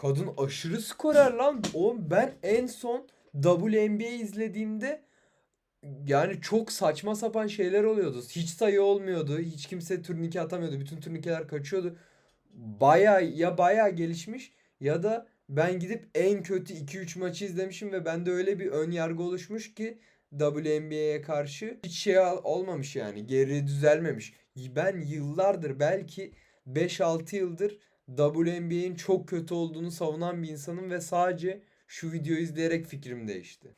Kadın aşırı skorer lan. Oğlum ben en son WNBA izlediğimde yani çok saçma sapan şeyler oluyordu. Hiç sayı olmuyordu. Hiç kimse turnike atamıyordu. Bütün turnikeler kaçıyordu. Baya ya baya gelişmiş ya da ben gidip en kötü 2-3 maçı izlemişim ve bende öyle bir ön yargı oluşmuş ki WNBA'ye karşı hiç şey olmamış yani. Geri düzelmemiş. Ben yıllardır belki 5-6 yıldır WNBA'in çok kötü olduğunu savunan bir insanım ve sadece şu videoyu izleyerek fikrim değişti.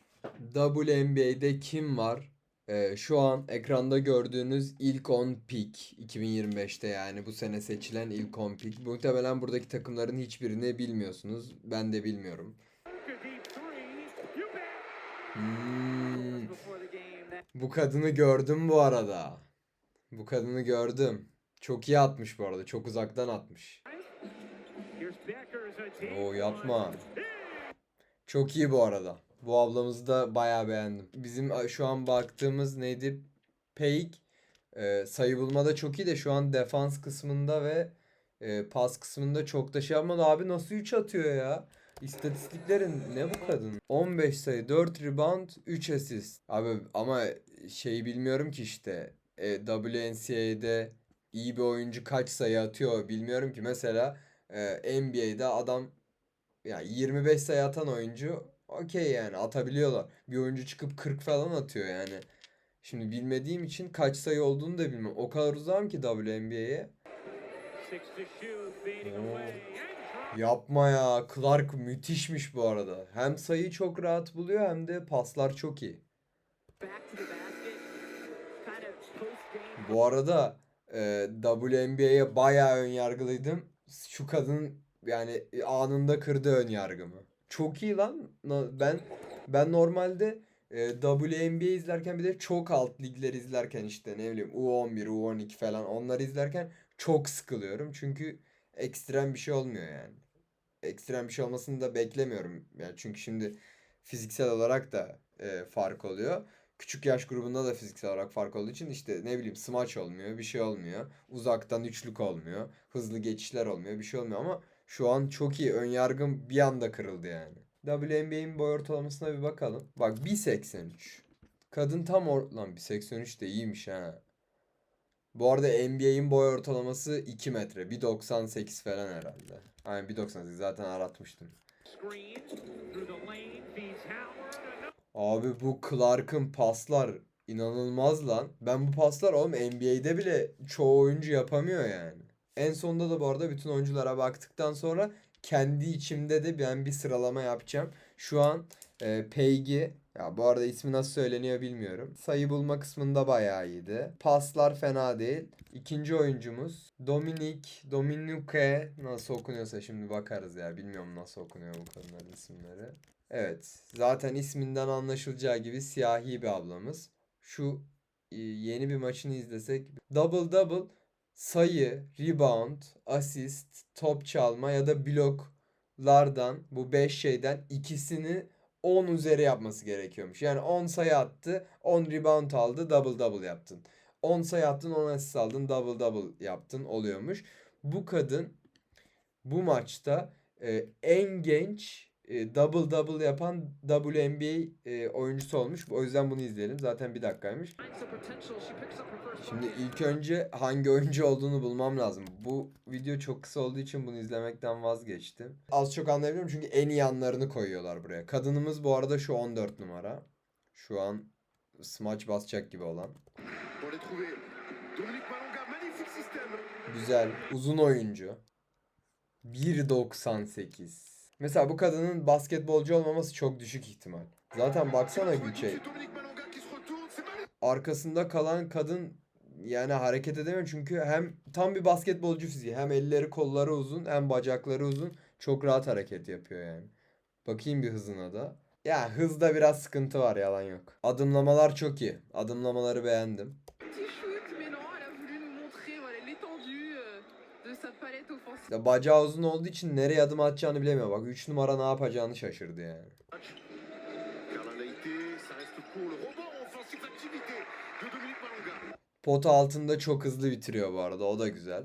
WNBA'de kim var? Ee, şu an ekranda gördüğünüz ilk 10 pick 2025'te yani bu sene seçilen ilk 10 pick. Muhtemelen buradaki takımların hiçbirini bilmiyorsunuz. Ben de bilmiyorum. Hmm, bu kadını gördüm bu arada. Bu kadını gördüm. Çok iyi atmış bu arada. Çok uzaktan atmış. Oo yapma. Çok iyi bu arada. Bu ablamızı da bayağı beğendim. Bizim şu an baktığımız neydi? Peik e, sayı bulmada çok iyi de şu an defans kısmında ve e, pas kısmında çok da şey yapmadı. Abi nasıl 3 atıyor ya? İstatistiklerin ne bu kadın? 15 sayı, 4 rebound, 3 asist. Abi ama şeyi bilmiyorum ki işte e, WNCA'de iyi bir oyuncu kaç sayı atıyor bilmiyorum ki. Mesela e, NBA'de adam ya 25 sayı atan oyuncu okey yani atabiliyorlar. Bir oyuncu çıkıp 40 falan atıyor yani. Şimdi bilmediğim için kaç sayı olduğunu da bilmem. O kadar uzağım ki WNBA'ye. Yapma ya. Clark müthişmiş bu arada. Hem sayıyı çok rahat buluyor hem de paslar çok iyi. Bu arada e, WNBA'ye bayağı ön yargılıydım. Şu kadın yani anında kırdı ön yargımı. Çok iyi lan. Ben ben normalde e, WNBA izlerken bir de çok alt ligler izlerken işte ne bileyim U11, U12 falan onları izlerken çok sıkılıyorum. Çünkü ekstrem bir şey olmuyor yani. Ekstrem bir şey olmasını da beklemiyorum. Yani çünkü şimdi fiziksel olarak da e, fark oluyor. Küçük yaş grubunda da fiziksel olarak fark olduğu için işte ne bileyim smaç olmuyor, bir şey olmuyor. Uzaktan üçlük olmuyor. Hızlı geçişler olmuyor, bir şey olmuyor ama şu an çok iyi. Ön yargım bir anda kırıldı yani. WNBA'in boy ortalamasına bir bakalım. Bak 1.83. Kadın tam or... Lan 1.83 de iyiymiş ha. Bu arada NBA'in boy ortalaması 2 metre. 1.98 falan herhalde. Aynen 1.98 zaten aratmıştım. Abi bu Clark'ın paslar inanılmaz lan. Ben bu paslar oğlum NBA'de bile çoğu oyuncu yapamıyor yani. En sonunda da bu arada bütün oyunculara baktıktan sonra kendi içimde de ben bir sıralama yapacağım. Şu an e, Peggy ya bu arada ismi nasıl söyleniyor bilmiyorum. Sayı bulma kısmında bayağı iyiydi. Paslar fena değil. İkinci oyuncumuz Dominik, Dominique nasıl okunuyorsa şimdi bakarız ya. Bilmiyorum nasıl okunuyor bu kadınların isimleri. Evet. Zaten isminden anlaşılacağı gibi siyahi bir ablamız. Şu e, yeni bir maçını izlesek double double sayı, rebound, asist, top çalma ya da bloklardan bu 5 şeyden ikisini 10 üzeri yapması gerekiyormuş. Yani 10 sayı attı, 10 rebound aldı, double double yaptın. 10 sayı attın, 10 asist aldın, double double yaptın oluyormuş. Bu kadın bu maçta e, en genç e, double double yapan WNBA e, oyuncusu olmuş. O yüzden bunu izleyelim. Zaten bir dakikaymış. Şimdi ilk önce hangi oyuncu olduğunu bulmam lazım. Bu video çok kısa olduğu için bunu izlemekten vazgeçtim. Az çok anlayabiliyorum çünkü en iyi anlarını koyuyorlar buraya. Kadınımız bu arada şu 14 numara. Şu an smaç basacak gibi olan. Güzel. Uzun oyuncu. 1.98. Mesela bu kadının basketbolcu olmaması çok düşük ihtimal. Zaten baksana Gülçe. Arkasında kalan kadın yani hareket edemiyor çünkü hem tam bir basketbolcu fiziği. Hem elleri kolları uzun hem bacakları uzun. Çok rahat hareket yapıyor yani. Bakayım bir hızına da. Ya hızda biraz sıkıntı var yalan yok. Adımlamalar çok iyi. Adımlamaları beğendim. Ya bacağı uzun olduğu için nereye adım atacağını bilemiyor. Bak 3 numara ne yapacağını şaşırdı yani. Carla Laïté, ça reste court. Le rebond offensif d'activité de Dominique Malonga. Pot altında çok hızlı bitiriyor bu arada. O da güzel.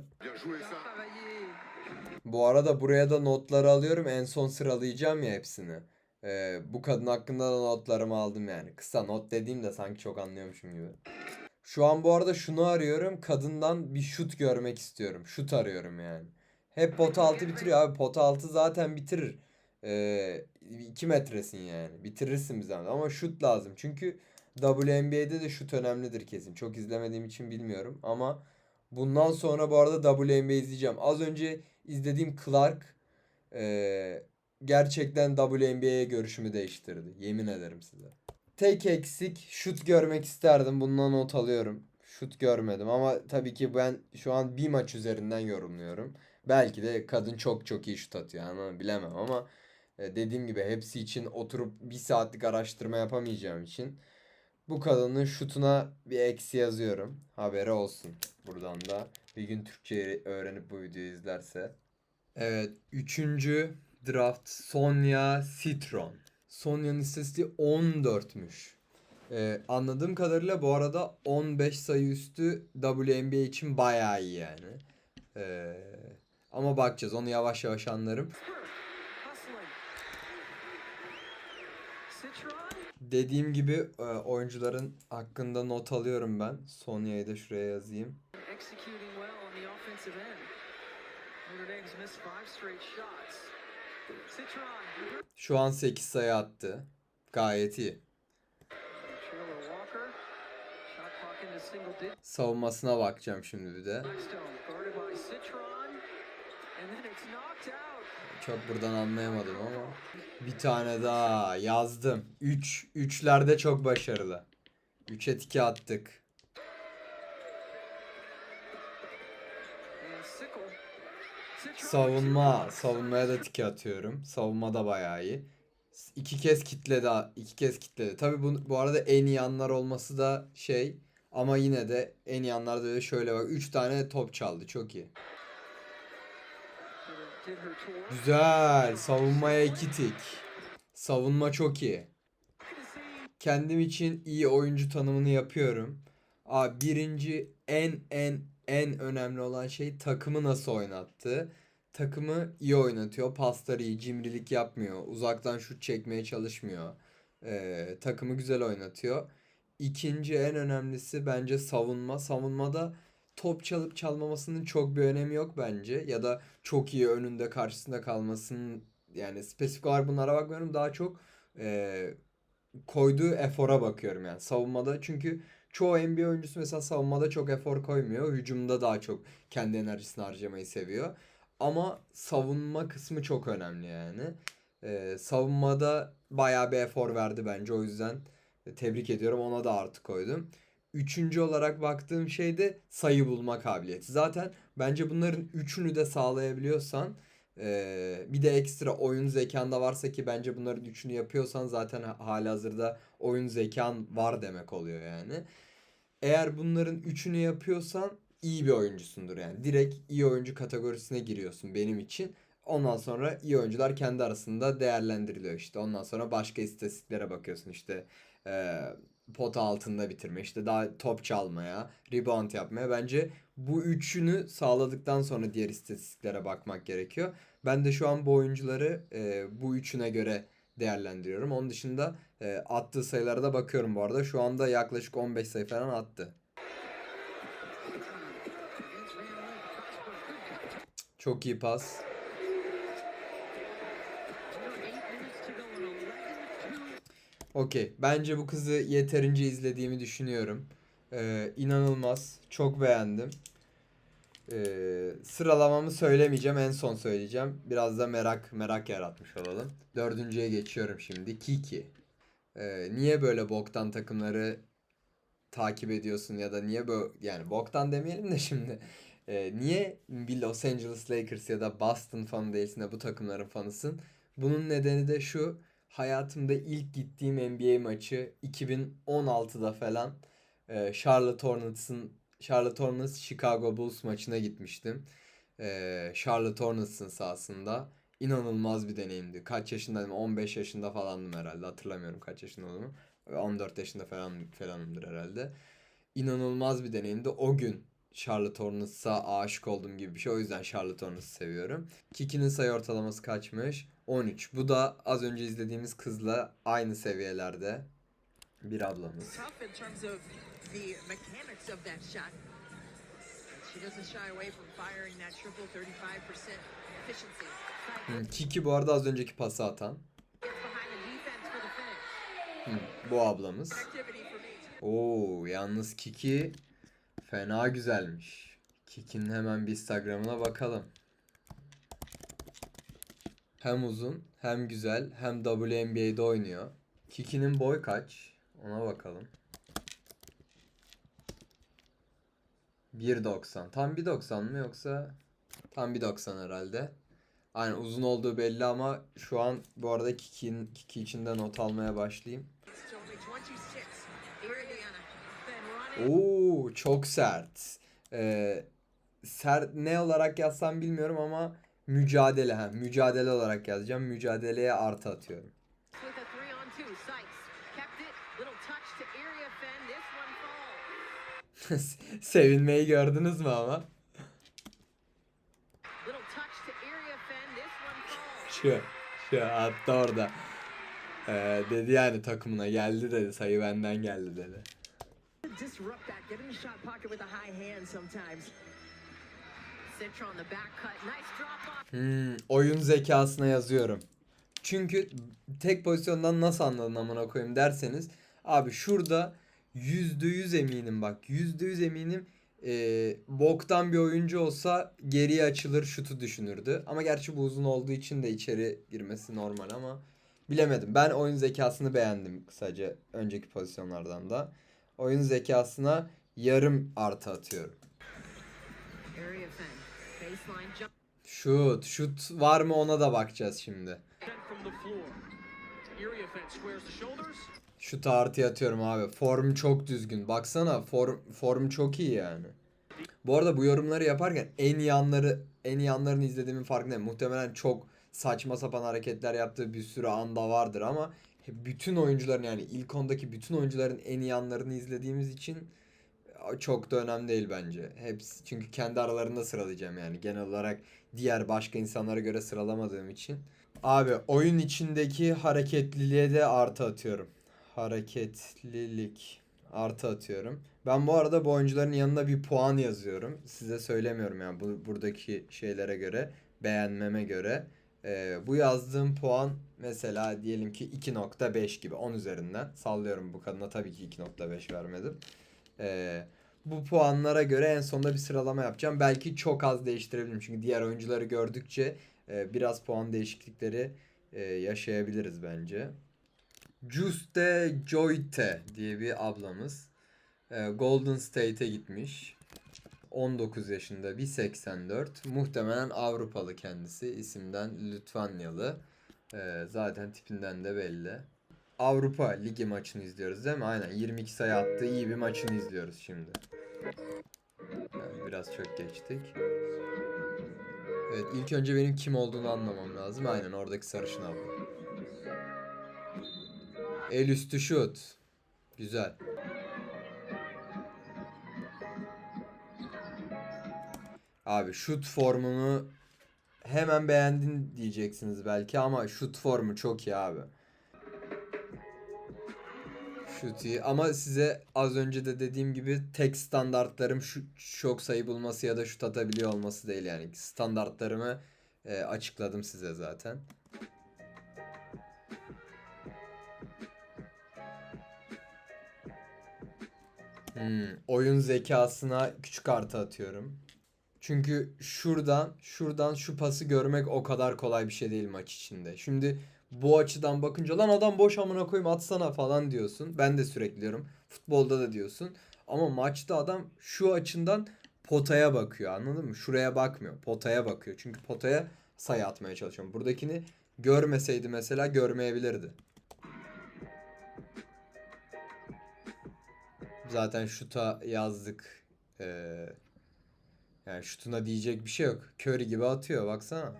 Bu arada buraya da notları alıyorum. En son sıralayacağım ya hepsini. Ee, bu kadın hakkında da notlarımı aldım yani. Kısa not dediğim de sanki çok anlıyormuşum gibi. Şu an bu arada şunu arıyorum. Kadından bir şut görmek istiyorum. Şut arıyorum yani. Hep pota altı bitiriyor abi. Pota altı zaten bitirir. Ee, 2 metresin yani. Bitirirsin bir zaman. Ama şut lazım. Çünkü WNBA'de de şut önemlidir kesin. Çok izlemediğim için bilmiyorum. Ama bundan sonra bu arada WNBA izleyeceğim. Az önce izlediğim Clark ee, gerçekten WNBA'ye görüşümü değiştirdi. Yemin ederim size. Tek eksik şut görmek isterdim. Bundan not alıyorum. Şut görmedim ama tabii ki ben şu an bir maç üzerinden yorumluyorum. Belki de kadın çok çok iyi şut atıyor ama bilemem ama e, dediğim gibi hepsi için oturup bir saatlik araştırma yapamayacağım için bu kadının şutuna bir eksi yazıyorum. Haberi olsun buradan da. Bir gün Türkçe öğrenip bu videoyu izlerse. Evet, üçüncü draft Sonya Citron. Sonya'nın istatistiği 14'müş. Ee, anladığım kadarıyla bu arada 15 sayı üstü WNBA için bayağı iyi yani. Ee, ama bakacağız onu yavaş yavaş anlarım. Dediğim gibi e, oyuncuların hakkında not alıyorum ben. Sonya'yı da şuraya yazayım. Şu an 8 sayı attı. Gayet iyi. Savunmasına bakacağım şimdi bir de. Çok buradan anlayamadım ama. Bir tane daha yazdım. 3. Üç, üçlerde çok başarılı. 3'e tiki attık. Savunma. Savunmaya da tiki atıyorum. Savunma da bayağı iyi. İki kez kitledi. iki kez kitledi. Tabi bu, bu arada en iyi anlar olması da şey. Ama yine de en iyi anlarda böyle şöyle bak. 3 tane top çaldı. Çok iyi. Güzel. Savunmaya iki tik. Savunma çok iyi. Kendim için iyi oyuncu tanımını yapıyorum. Abi birinci en en en önemli olan şey takımı nasıl oynattı. Takımı iyi oynatıyor. Pasları iyi. Cimrilik yapmıyor. Uzaktan şut çekmeye çalışmıyor. Ee, takımı güzel oynatıyor. İkinci en önemlisi bence savunma. Savunmada top çalıp çalmamasının çok bir önemi yok bence. Ya da çok iyi önünde karşısında kalmasının yani spesifik olarak bunlara bakmıyorum. Daha çok e, koyduğu efora bakıyorum yani savunmada. Çünkü çoğu NBA oyuncusu mesela savunmada çok efor koymuyor. Hücumda daha çok kendi enerjisini harcamayı seviyor. Ama savunma kısmı çok önemli yani. E, savunmada bayağı bir efor verdi bence. O yüzden tebrik ediyorum. Ona da artı koydum. Üçüncü olarak baktığım şey de sayı bulma kabiliyeti. Zaten bence bunların üçünü de sağlayabiliyorsan bir de ekstra oyun zekanda varsa ki bence bunların üçünü yapıyorsan zaten halihazırda oyun zekan var demek oluyor yani. Eğer bunların üçünü yapıyorsan iyi bir oyuncusundur yani. Direkt iyi oyuncu kategorisine giriyorsun benim için. Ondan sonra iyi oyuncular kendi arasında değerlendiriliyor işte. Ondan sonra başka istatistiklere bakıyorsun işte. Eee pota altında bitirme, işte daha top çalmaya, rebound yapmaya. Bence bu üçünü sağladıktan sonra diğer istatistiklere bakmak gerekiyor. Ben de şu an bu oyuncuları e, bu üçüne göre değerlendiriyorum. Onun dışında e, attığı sayılara da bakıyorum bu arada. Şu anda yaklaşık 15 sayı falan attı. Çok iyi pas. Okey. Bence bu kızı yeterince izlediğimi düşünüyorum. Ee, inanılmaz. Çok beğendim. Ee, sıralamamı söylemeyeceğim. En son söyleyeceğim. Biraz da merak merak yaratmış olalım. Dördüncüye geçiyorum şimdi. Kiki. Ee, niye böyle boktan takımları takip ediyorsun ya da niye böyle yani boktan demeyelim de şimdi. Ee, niye bir Los Angeles Lakers ya da Boston fanı değilsin de bu takımların fanısın? Bunun nedeni de şu. Hayatımda ilk gittiğim NBA maçı 2016'da falan e, Charlotte Hornets'ın Charlotte Hornets Chicago Bulls maçına gitmiştim. E, Charlotte Hornets'ın sahasında. İnanılmaz bir deneyimdi. Kaç yaşındaydım? 15 yaşında falandım herhalde. Hatırlamıyorum kaç yaşında olduğumu. 14 yaşında falan falanımdır herhalde. İnanılmaz bir deneyimdi. O gün Charlotte Hornets'a aşık oldum gibi bir şey. O yüzden Charlotte Hornets'ı seviyorum. Kiki'nin sayı ortalaması kaçmış? 13. Bu da az önce izlediğimiz kızla aynı seviyelerde. Bir ablamız. tough in terms of the mechanics of that shot. She doesn't shy away from firing that triple 35% efficiency. Hı, Kiki bu arada az önceki pası atan. Hı, bu ablamız. Oo, yalnız Kiki fena güzelmiş. Kiki'nin hemen bir Instagram'ına bakalım. Hem uzun, hem güzel, hem WNBA'de oynuyor. Kiki'nin boy kaç? Ona bakalım. 1.90. Tam 1.90 mı yoksa tam 1.90 herhalde. Aynen uzun olduğu belli ama şu an bu arada Kiki'nin Kiki için de not almaya başlayayım. Oo çok sert. Ee, sert ne olarak yazsam bilmiyorum ama mücadele ha mücadele olarak yazacağım. Mücadeleye artı atıyorum. Sevinmeyi gördünüz mü ama? Şu şu hatta orada. Ee, dedi yani takımına geldi dedi sayı benden geldi dedi. Disrupt that. Get in the shot pocket with a high hand sometimes. Citra the back cut. Nice drop off. Hmm, oyun zekasına yazıyorum. Çünkü tek pozisyondan nasıl anladın amına koyayım derseniz abi şurada yüzde yüz eminim bak yüzde yüz eminim eee, boktan bir oyuncu olsa geriye açılır şutu düşünürdü. Ama gerçi bu uzun olduğu için de içeri girmesi normal ama bilemedim. Ben oyun zekasını beğendim kısaca önceki pozisyonlardan da. Oyun zekasına yarım artı atıyorum. Şut, şut var mı ona da bakacağız şimdi. Sent from the floor. Area fence squares the shoulders. Şu artı atıyorum abi. Form çok düzgün. Baksana form form çok iyi yani. Bu arada bu yorumları yaparken en iyi anları en iyi anlarını izlediğimin farkındayım. Muhtemelen çok saçma sapan hareketler yaptığı bir sürü anda vardır ama bütün oyuncuların yani ilk ondaki bütün oyuncuların en iyi anlarını izlediğimiz için çok da önemli değil bence. Hepsi çünkü kendi aralarında sıralayacağım yani genel olarak diğer başka insanlara göre sıralamadığım için. Abi oyun içindeki hareketliliğe de artı atıyorum. Hareketlilik artı atıyorum. Ben bu arada bu oyuncuların yanına bir puan yazıyorum. Size söylemiyorum yani bu buradaki şeylere göre, beğenmeme göre. Ee, bu yazdığım puan mesela diyelim ki 2.5 gibi 10 üzerinden. Sallıyorum bu kadına tabii ki 2.5 vermedim. Ee, bu puanlara göre en sonunda bir sıralama yapacağım. Belki çok az değiştirebilirim çünkü diğer oyuncuları gördükçe e, biraz puan değişiklikleri e, yaşayabiliriz bence. Juste Joyte diye bir ablamız e, Golden State'e gitmiş. 19 yaşında 1.84 muhtemelen Avrupalı kendisi isimden Litvanyalı E, zaten tipinden de belli. Avrupa Ligi maçını izliyoruz değil mi? Aynen 22 sayı attığı iyi bir maçını izliyoruz şimdi. Yani biraz çok geçtik. Evet ilk önce benim kim olduğunu anlamam lazım. Aynen oradaki sarışın abla. El üstü şut. Güzel. Abi şut formunu hemen beğendin diyeceksiniz belki ama şut formu çok iyi abi. Şut iyi ama size az önce de dediğim gibi tek standartlarım şu çok sayı bulması ya da şut atabiliyor olması değil yani. Standartlarımı e, açıkladım size zaten. Hmm, oyun zekasına küçük artı atıyorum. Çünkü şuradan şuradan şu pası görmek o kadar kolay bir şey değil maç içinde. Şimdi bu açıdan bakınca lan adam boş amına koyayım atsana falan diyorsun. Ben de sürekli diyorum. Futbolda da diyorsun. Ama maçta adam şu açından potaya bakıyor anladın mı? Şuraya bakmıyor. Potaya bakıyor. Çünkü potaya sayı atmaya çalışıyorum. Buradakini görmeseydi mesela görmeyebilirdi. Zaten şuta yazdık. Ee, yani şutuna diyecek bir şey yok. Curry gibi atıyor baksana.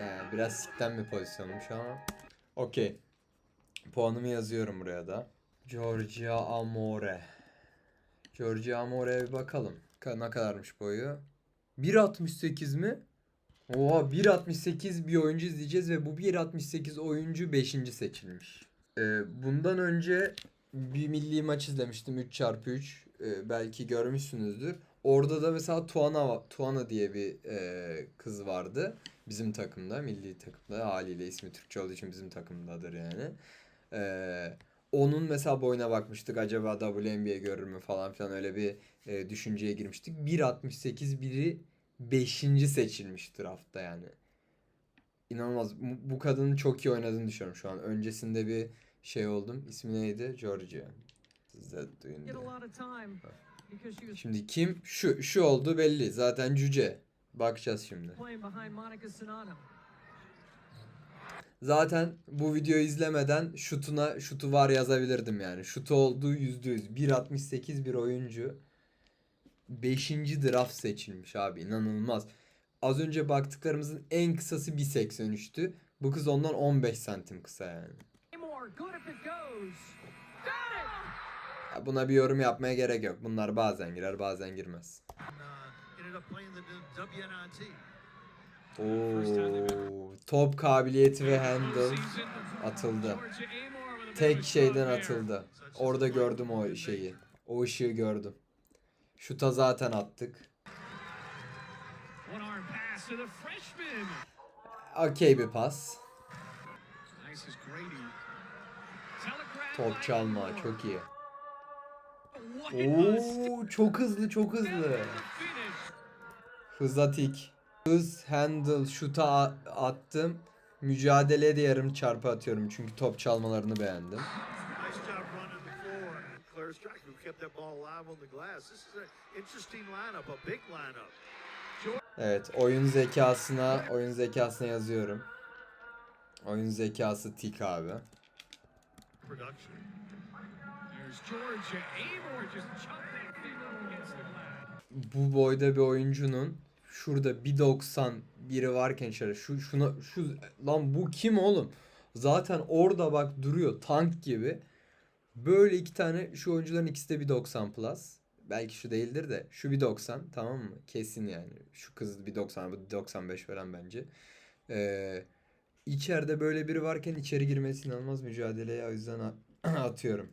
Yani biraz sikten bir pozisyonmuş ama. Okey. Puanımı yazıyorum buraya da. Georgia Amore. Georgia Amore'ye bir bakalım. Ka- Ne kadarmış boyu? 1.68 mi? Oha 1.68 bir oyuncu izleyeceğiz ve bu 1.68 oyuncu 5. seçilmiş. Ee, bundan önce bir milli maç izlemiştim 3x3. Ee, belki görmüşsünüzdür. Orada da mesela Tuana, Tuana diye bir e, kız vardı. Bizim takımda, milli takımda. Haliyle ismi Türkçe olduğu için bizim takımdadır yani. Ee, onun mesela boyuna bakmıştık. Acaba WNBA görür mü falan filan öyle bir e, düşünceye girmiştik. 1.68 biri 5. seçilmiş draftta yani. İnanılmaz. Bu kadının çok iyi oynadığını düşünüyorum şu an. Öncesinde bir şey oldum. İsmi neydi? Georgia. Şimdi kim? Şu şu oldu belli. Zaten cüce. Bakacağız şimdi. Zaten bu videoyu izlemeden şutuna şutu var yazabilirdim yani. Şutu olduğu %100. 1.68 bir oyuncu. 5. draft seçilmiş abi. inanılmaz. Az önce baktıklarımızın en kısası 1.83'tü. Bu kız ondan 15 santim kısa yani. Ya Buna bir yorum yapmaya gerek yok. Bunlar bazen girer bazen girmez. Oo, top kabiliyeti ve handle atıldı. Tek şeyden atıldı. Orada gördüm o şeyi. O ışığı gördüm. Şuta zaten attık. Okey bir pas. Top çalma çok iyi. Oo çok hızlı çok hızlı. Finish. Hıza tik. Hız, handle, şuta attım. Mücadeleye de yarım çarpı atıyorum çünkü top çalmalarını beğendim. Evet oyun zekasına oyun zekasına yazıyorum. Oyun zekası tik abi. Bu boyda bir oyuncunun şurada 1.90 biri varken şöyle şu şuna şu lan bu kim oğlum? Zaten orada bak duruyor tank gibi. Böyle iki tane şu oyuncuların ikisi de 1.90 plus. Belki şu değildir de şu 1.90 tamam mı? Kesin yani. Şu kız 1.90 bu 95 falan bence. Ee, içeride böyle biri varken içeri girmesi inanılmaz mücadeleye o yüzden atıyorum.